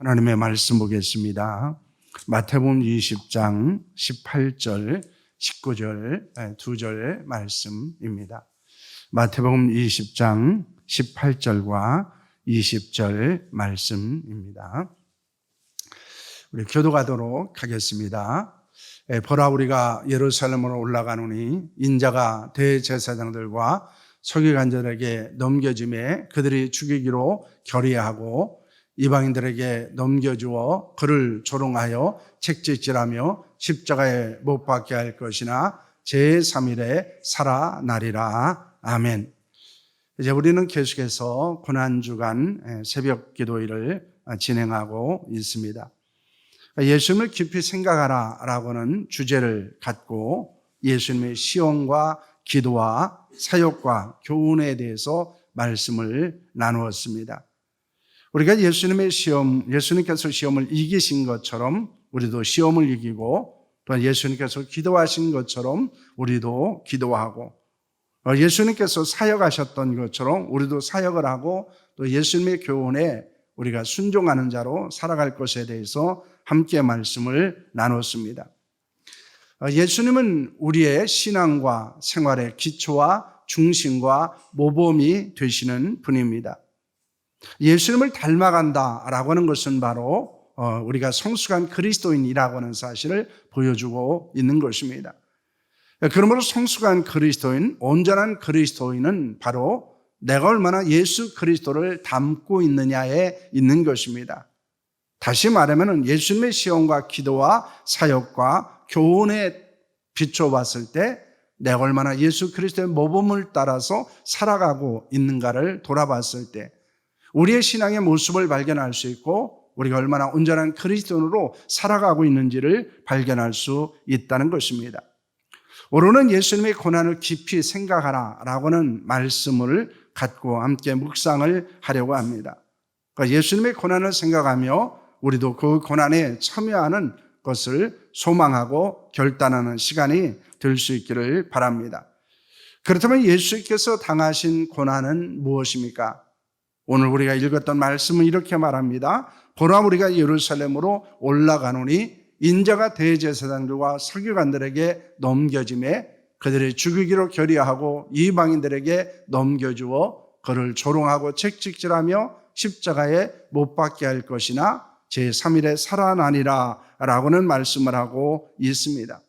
하나님의 말씀 보겠습니다. 마태복음 20장 18절, 19절, 두절 말씀입니다. 마태복음 20장 18절과 20절 말씀입니다. 우리 교도가도록 하겠습니다. 예, 보라 우리가 예루살렘으로 올라가노니 인자가 대제사장들과 서기관들에게 넘겨짐에 그들이 죽이기로 결의하고 이방인들에게 넘겨주어 그를 조롱하여 책찍질하며 십자가에 못 박게 할 것이나 제3일에 살아나리라. 아멘. 이제 우리는 계속해서 고난주간 새벽 기도일을 진행하고 있습니다. 예수님을 깊이 생각하라 라고는 주제를 갖고 예수님의 시험과 기도와 사역과 교훈에 대해서 말씀을 나누었습니다. 우리가 예수님의 시험, 예수님께서 시험을 이기신 것처럼 우리도 시험을 이기고 또 예수님께서 기도하신 것처럼 우리도 기도하고 어, 예수님께서 사역하셨던 것처럼 우리도 사역을 하고 또 예수님의 교훈에 우리가 순종하는 자로 살아갈 것에 대해서 함께 말씀을 나눴습니다. 어, 예수님은 우리의 신앙과 생활의 기초와 중심과 모범이 되시는 분입니다. 예수님을 닮아간다라고 하는 것은 바로 어, 우리가 성숙한 그리스도인이라고 하는 사실을 보여주고 있는 것입니다. 그러므로 성숙한 그리스도인, 온전한 그리스도인은 바로 내가 얼마나 예수 그리스도를 닮고 있느냐에 있는 것입니다. 다시 말하면 예수님의 시험과 기도와 사역과 교훈에 비춰봤을 때 내가 얼마나 예수 그리스도의 모범을 따라서 살아가고 있는가를 돌아봤을 때 우리의 신앙의 모습을 발견할 수 있고 우리가 얼마나 온전한 그리스도인으로 살아가고 있는지를 발견할 수 있다는 것입니다. 오늘은 예수님의 고난을 깊이 생각하라 라고는 말씀을 갖고 함께 묵상을 하려고 합니다. 그러니까 예수님의 고난을 생각하며 우리도 그 고난에 참여하는 것을 소망하고 결단하는 시간이 될 수 있기를 바랍니다. 그렇다면 예수께서 당하신 고난은 무엇입니까? 오늘 우리가 읽었던 말씀은 이렇게 말합니다. 보라 우리가 예루살렘으로 올라가노니 인자가 대제사장들과 서기관들에게 넘겨짐에 그들의 죽이기로 결의하고 이방인들에게 넘겨주어 그를 조롱하고 책찍질하며 십자가에 못 박게 할 것이나 제3일에 살아나니라 라고는 말씀을 하고 있습니다.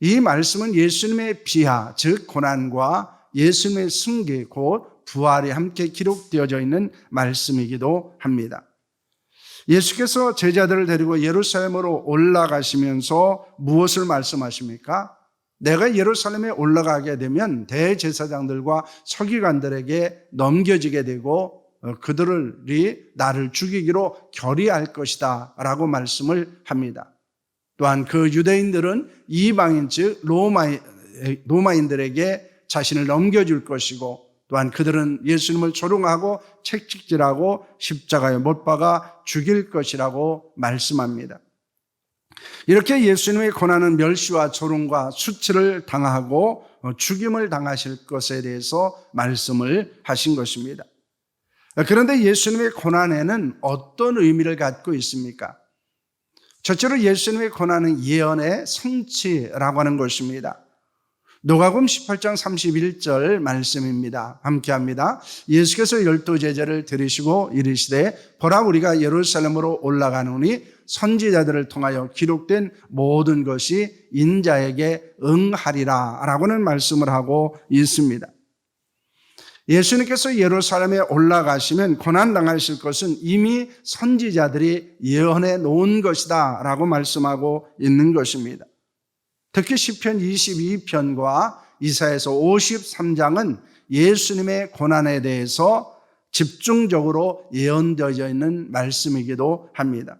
이 말씀은 예수님의 비하, 즉 고난과 예수님의 승계, 곧 부활이 함께 기록되어져 있는 말씀이기도 합니다. 예수께서 제자들을 데리고 예루살렘으로 올라가시면서 무엇을 말씀하십니까? 내가 예루살렘에 올라가게 되면 대제사장들과 서기관들에게 넘겨지게 되고 어, 그들이 나를 죽이기로 결의할 것이다 라고 말씀을 합니다. 또한 그 유대인들은 이방인 즉 로마인, 로마인들에게 자신을 넘겨줄 것이고 또한 그들은 예수님을 조롱하고 책찍질하고 십자가에 못 박아 죽일 것이라고 말씀합니다. 이렇게 예수님의 고난은 멸시와 조롱과 수치를 당하고 죽임을 당하실 것에 대해서 말씀을 하신 것입니다. 그런데 예수님의 고난에는 어떤 의미를 갖고 있습니까? 첫째로 예수님의 고난은 예언의 성취라고 하는 것입니다. 노가금 18장 31절 말씀입니다. 함께 합니다. 예수께서 열두 제자를 들으시고 이르시되 보라 우리가 예루살렘으로 올라가노니 선지자들을 통하여 기록된 모든 것이 인자에게 응하리라 라고는 말씀을 하고 있습니다. 예수님께서 예루살렘에 올라가시면 고난당하실 것은 이미 선지자들이 예언해 놓은 것이다 라고 말씀하고 있는 것입니다. 특히 시편 22편과 이사에서 53장은 예수님의 고난에 대해서 집중적으로 예언되어져 있는 말씀이기도 합니다.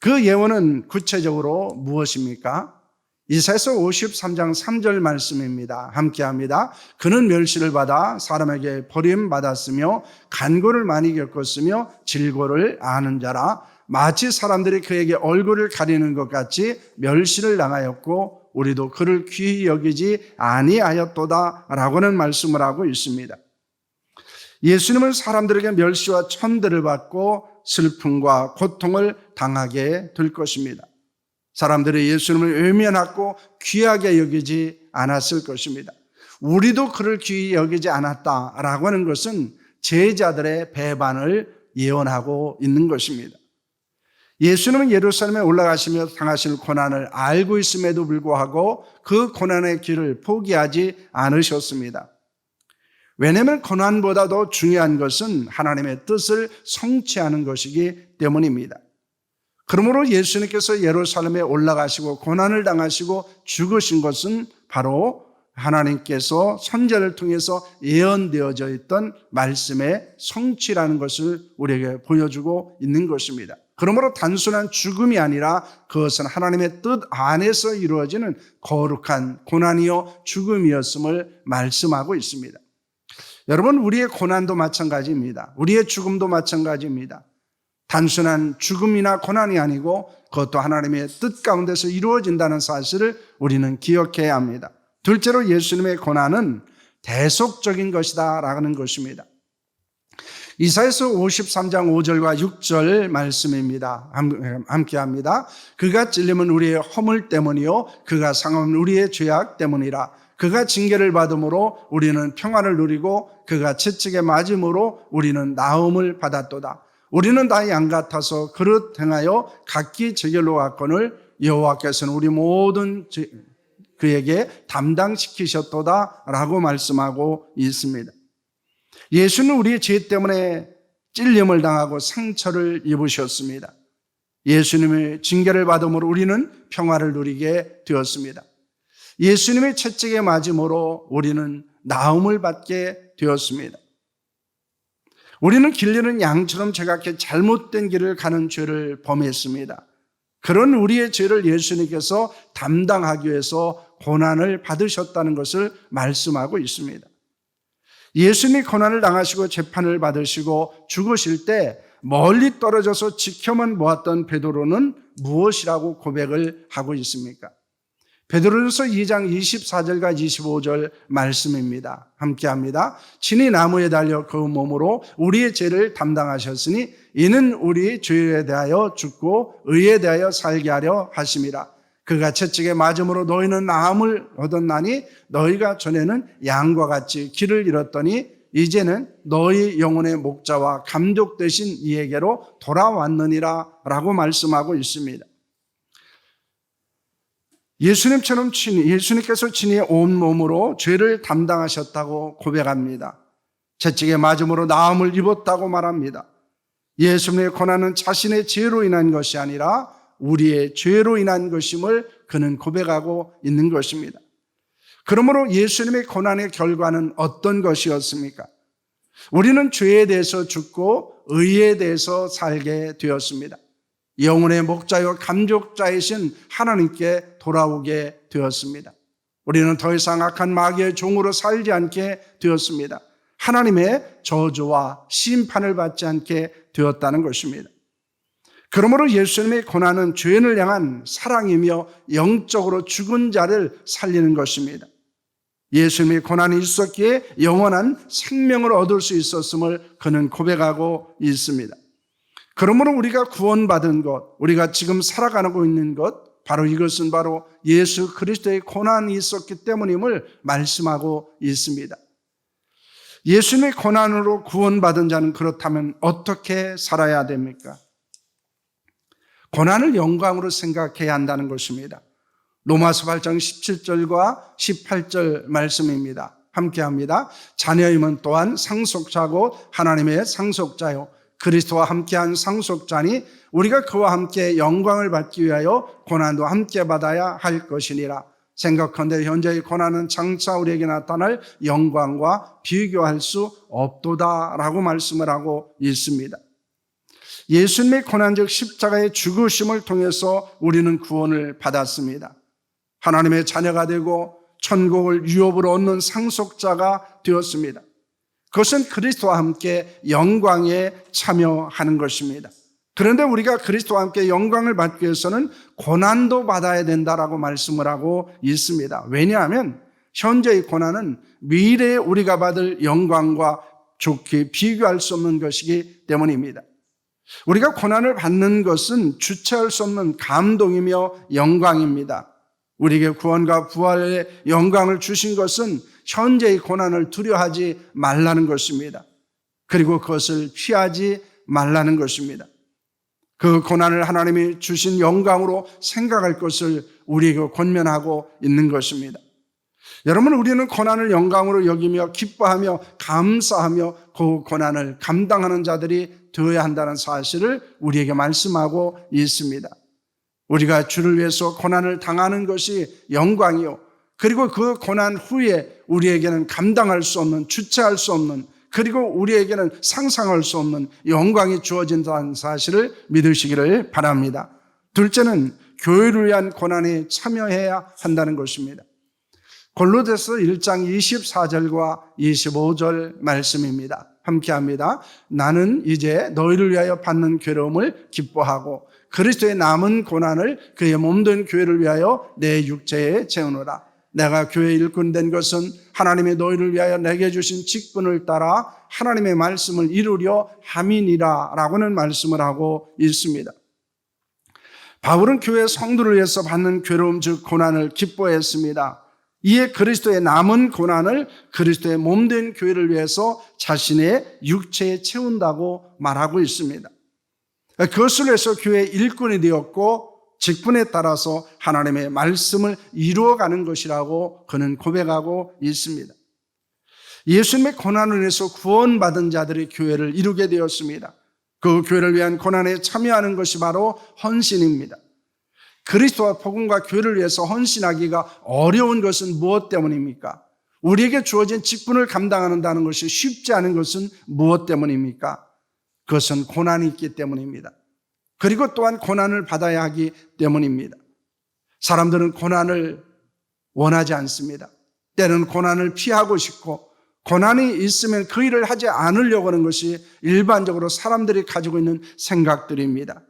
그 예언은 구체적으로 무엇입니까? 이사에서 53장 3절 말씀입니다. 함께 합니다. 그는 멸시를 받아 사람에게 버림받았으며 간고를 많이 겪었으며 질고를 아는 자라 마치 사람들이 그에게 얼굴을 가리는 것 같이 멸시를 당하였고 우리도 그를 귀히 여기지 아니하였도다라고는 말씀을 하고 있습니다. 예수님은 사람들에게 멸시와 천대를 받고 슬픔과 고통을 당하게 될 것입니다. 사람들이 예수님을 외면하고 귀하게 여기지 않았을 것입니다. 우리도 그를 귀히 여기지 않았다라고 하는 것은 제자들의 배반을 예언하고 있는 것입니다. 예수님은 예루살렘에 올라가시며 당하실 고난을 알고 있음에도 불구하고 그 고난의 길을 포기하지 않으셨습니다. 왜냐하면 고난보다도 중요한 것은 하나님의 뜻을 성취하는 것이기 때문입니다. 그러므로 예수님께서 예루살렘에 올라가시고 고난을 당하시고 죽으신 것은 바로 하나님께서 선제를 통해서 예언되어져 있던 말씀의 성취라는 것을 우리에게 보여주고 있는 것입니다. 그러므로 단순한 죽음이 아니라 그것은 하나님의 뜻 안에서 이루어지는 거룩한 고난이요 죽음이었음을 말씀하고 있습니다. 여러분, 우리의 고난도 마찬가지입니다. 우리의 죽음도 마찬가지입니다. 단순한 죽음이나 고난이 아니고 그것도 하나님의 뜻 가운데서 이루어진다는 사실을 우리는 기억해야 합니다. 둘째로 예수님의 고난은 대속적인 것이다 라는 것입니다. 이사에서 53장 5절과 6절 말씀입니다. 함께 합니다. 그가 찔림은 우리의 허물 때문이요 그가 상함은 우리의 죄악 때문이라. 그가 징계를 받음으로 우리는 평안을 누리고 그가 채찍에 맞음으로 우리는 나음을 받았도다. 우리는 다 양 같아서 그릇 행하여 각기 제결로 갔건을 여호와께서는 우리 모든 그에게 담당시키셨도다라고 말씀하고 있습니다. 예수는 우리의 죄 때문에 찔림을 당하고 상처를 입으셨습니다. 예수님의 징계를 받음으로 우리는 평화를 누리게 되었습니다. 예수님의 채찍에 맞음으로 우리는 나음을 받게 되었습니다. 우리는 길리는 양처럼 제각게 잘못된 길을 가는 죄를 범했습니다. 그런 우리의 죄를 예수님께서 담당하기 위해서 고난을 받으셨다는 것을 말씀하고 있습니다. 예수님이 고난을 당하시고 재판을 받으시고 죽으실 때 멀리 떨어져서 지켜만 보았던 베드로는 무엇이라고 고백을 하고 있습니까? 베드로전서 2장 24절과 25절 말씀입니다. 함께 합니다. 친히 나무에 달려 그 몸으로 우리의 죄를 담당하셨으니 이는 우리 죄에 대하여 죽고 의에 대하여 살게 하려 하심이라. 그가 채찍에 맞음으로 너희는 나음을 얻었나니 너희가 전에는 양과 같이 길을 잃었더니 이제는 너희 영혼의 목자와 감독 되신 이에게로 돌아왔느니라 라고 말씀하고 있습니다. 예수님처럼 친히, 예수님께서 친히 온 몸으로 죄를 담당하셨다고 고백합니다. 채찍에 맞음으로 나음을 입었다고 말합니다. 예수님의 고난은 자신의 죄로 인한 것이 아니라 우리의 죄로 인한 것임을 그는 고백하고 있는 것입니다. 그러므로 예수님의 고난의 결과는 어떤 것이었습니까? 우리는 죄에 대해서 죽고 의에 대해서 살게 되었습니다. 영혼의 목자요 감족자이신 하나님께 돌아오게 되었습니다. 우리는 더 이상 악한 마귀의 종으로 살지 않게 되었습니다. 하나님의 저주와 심판을 받지 않게 되었다는 것입니다. 그러므로 예수님의 고난은 죄인을 향한 사랑이며 영적으로 죽은 자를 살리는 것입니다. 예수님의 고난이 있었기에 영원한 생명을 얻을 수 있었음을 그는 고백하고 있습니다. 그러므로 우리가 구원받은 것, 우리가 지금 살아가고 있는 것, 바로 이것은 바로 예수 그리스도의 고난이 있었기 때문임을 말씀하고 있습니다. 예수님의 고난으로 구원받은 자는 그렇다면 어떻게 살아야 됩니까? 고난을 영광으로 생각해야 한다는 것입니다. 로마서 8장 17절과 18절 말씀입니다. 함께 합니다. 자녀임은 또한 상속자고 하나님의 상속자요. 그리스도와 함께한 상속자니 우리가 그와 함께 영광을 받기 위하여 고난도 함께 받아야 할 것이니라. 생각한데 현재의 고난은 장차 우리에게 나타날 영광과 비교할 수 없도다라고 말씀을 하고 있습니다. 예수님의 고난적 십자가의 죽으심을 통해서 우리는 구원을 받았습니다. 하나님의 자녀가 되고 천국을 유업으로 얻는 상속자가 되었습니다. 그것은 그리스도와 함께 영광에 참여하는 것입니다. 그런데 우리가 그리스도와 함께 영광을 받기 위해서는 고난도 받아야 된다라고 말씀을 하고 있습니다. 왜냐하면 현재의 고난은 미래에 우리가 받을 영광과 좋게 비교할 수 없는 것이기 때문입니다. 우리가 고난을 받는 것은 주체할 수 없는 감동이며 영광입니다. 우리에게 구원과 부활의 영광을 주신 것은 현재의 고난을 두려워하지 말라는 것입니다. 그리고 그것을 피하지 말라는 것입니다. 그 고난을 하나님이 주신 영광으로 생각할 것을 우리에게 권면하고 있는 것입니다. 여러분, 우리는 고난을 영광으로 여기며 기뻐하며 감사하며 그 고난을 감당하는 자들이 되어야 한다는 사실을 우리에게 말씀하고 있습니다. 우리가 주를 위해서 고난을 당하는 것이 영광이요. 그리고 그 고난 후에 우리에게는 감당할 수 없는, 주체할 수 없는, 그리고 우리에게는 상상할 수 없는 영광이 주어진다는 사실을 믿으시기를 바랍니다. 둘째는 교회를 위한 고난에 참여해야 한다는 것입니다. 골로새서 1장 24절과 25절 말씀입니다. 함께 합니다. 나는 이제 너희를 위하여 받는 괴로움을 기뻐하고 그리스도의 남은 고난을 그의 몸된 교회를 위하여 내 육체에 채우노라. 내가 교회 일꾼 된 것은 하나님의 너희를 위하여 내게 주신 직분을 따라 하나님의 말씀을 이루려 함이니라 라고는 말씀을 하고 있습니다. 바울은 교회 성도를 위해서 받는 괴로움 즉 고난을 기뻐했습니다. 이에 그리스도의 남은 고난을 그리스도의 몸된 교회를 위해서 자신의 육체에 채운다고 말하고 있습니다. 그것을 위해서 교회 일꾼이 되었고 직분에 따라서 하나님의 말씀을 이루어가는 것이라고 그는 고백하고 있습니다. 예수님의 고난을 위해서 구원받은 자들이 교회를 이루게 되었습니다. 그 교회를 위한 고난에 참여하는 것이 바로 헌신입니다. 그리스도와 복음과 교회를 위해서 헌신하기가 어려운 것은 무엇 때문입니까? 우리에게 주어진 직분을 감당한다는 것이 쉽지 않은 것은 무엇 때문입니까? 그것은 고난이 있기 때문입니다. 그리고 또한 고난을 받아야 하기 때문입니다. 사람들은 고난을 원하지 않습니다. 때는 고난을 피하고 싶고 고난이 있으면 그 일을 하지 않으려고 하는 것이 일반적으로 사람들이 가지고 있는 생각들입니다.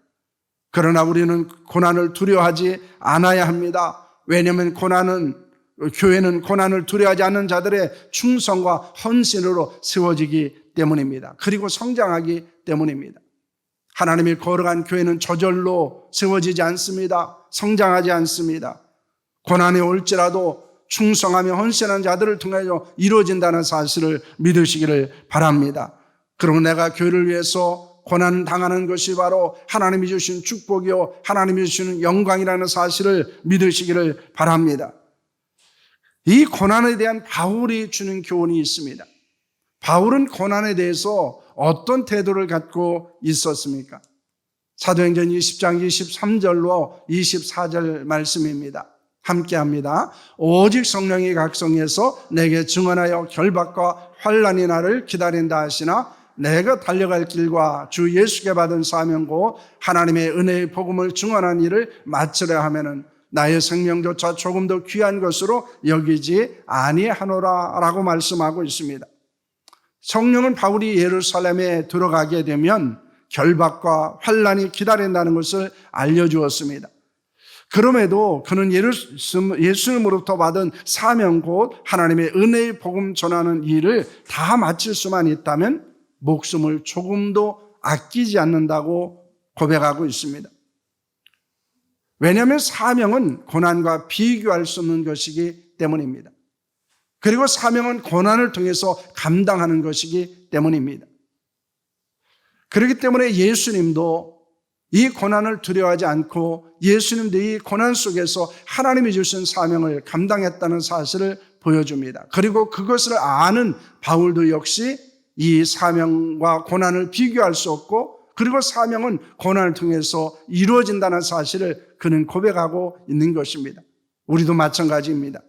그러나 우리는 고난을 두려워하지 않아야 합니다. 왜냐하면 고난은 교회는 고난을 두려워하지 않는 자들의 충성과 헌신으로 세워지기 때문입니다. 그리고 성장하기 때문입니다. 하나님이 걸어간 교회는 저절로 세워지지 않습니다. 성장하지 않습니다. 고난이 올지라도 충성하며 헌신한 자들을 통하여 이루어진다는 사실을 믿으시기를 바랍니다. 그러면 내가 교회를 위해서 고난 당하는 것이 바로 하나님이 주신 축복이요 하나님이 주시는 영광이라는 사실을 믿으시기를 바랍니다. 이 고난에 대한 바울이 주는 교훈이 있습니다. 바울은 고난에 대해서 어떤 태도를 갖고 있었습니까? 사도행전 20장 23절로 24절 말씀입니다. 함께 합니다. 오직 성령이 각성해서 내게 증언하여 결박과 환란이 나를 기다린다 하시나 내가 달려갈 길과 주 예수께 받은 사명고 하나님의 은혜의 복음을 증언한 일을 마치려 하면은 나의 생명조차 조금 더 귀한 것으로 여기지 아니하노라라고 말씀하고 있습니다. 성령은 바울이 예루살렘에 들어가게 되면 결박과 환란이 기다린다는 것을 알려주었습니다. 그럼에도 그는 예수님으로부터 받은 사명 곧 하나님의 은혜의 복음 전하는 일을 다 마칠 수만 있다면 목숨을 조금도 아끼지 않는다고 고백하고 있습니다. 왜냐하면 사명은 고난과 비교할 수 없는 것이기 때문입니다. 그리고 사명은 고난을 통해서 감당하는 것이기 때문입니다. 그렇기 때문에 예수님도 이 고난을 두려워하지 않고 예수님도 이 고난 속에서 하나님이 주신 사명을 감당했다는 사실을 보여줍니다. 그리고 그것을 아는 바울도 역시 이 사명과 고난을 비교할 수 없고 그리고 사명은 고난을 통해서 이루어진다는 사실을 그는 고백하고 있는 것입니다. 우리도 마찬가지입니다.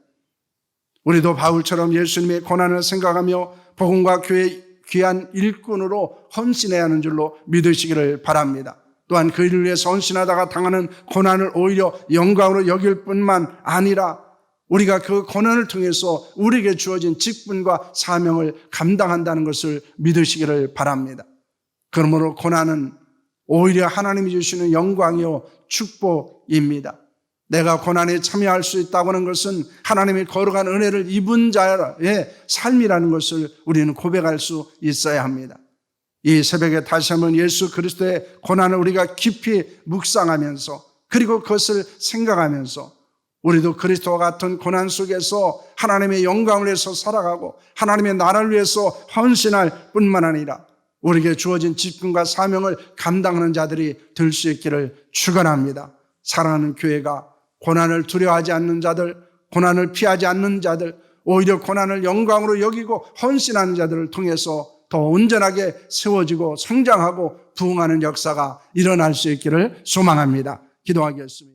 우리도 바울처럼 예수님의 고난을 생각하며 복음과 교회 귀한 일꾼으로 헌신해야 하는 줄로 믿으시기를 바랍니다. 또한 그 일을 위해서 헌신하다가 당하는 고난을 오히려 영광으로 여길 뿐만 아니라 우리가 그 고난을 통해서 우리에게 주어진 직분과 사명을 감당한다는 것을 믿으시기를 바랍니다. 그러므로 고난은 오히려 하나님이 주시는 영광이요 축복입니다. 내가 고난에 참여할 수 있다고 하는 것은 하나님이 거룩한 은혜를 입은 자의 삶이라는 것을 우리는 고백할 수 있어야 합니다. 이 새벽에 다시 한번 예수 그리스도의 고난을 우리가 깊이 묵상하면서 그리고 그것을 생각하면서 우리도 그리스도와 같은 고난 속에서 하나님의 영광을 위해서 살아가고 하나님의 나라를 위해서 헌신할 뿐만 아니라 우리에게 주어진 직분과 사명을 감당하는 자들이 될 수 있기를 축원합니다. 사랑하는 교회가 고난을 두려워하지 않는 자들, 고난을 피하지 않는 자들, 오히려 고난을 영광으로 여기고 헌신하는 자들을 통해서 더 온전하게 세워지고 성장하고 부흥하는 역사가 일어날 수 있기를 소망합니다. 기도하겠습니다.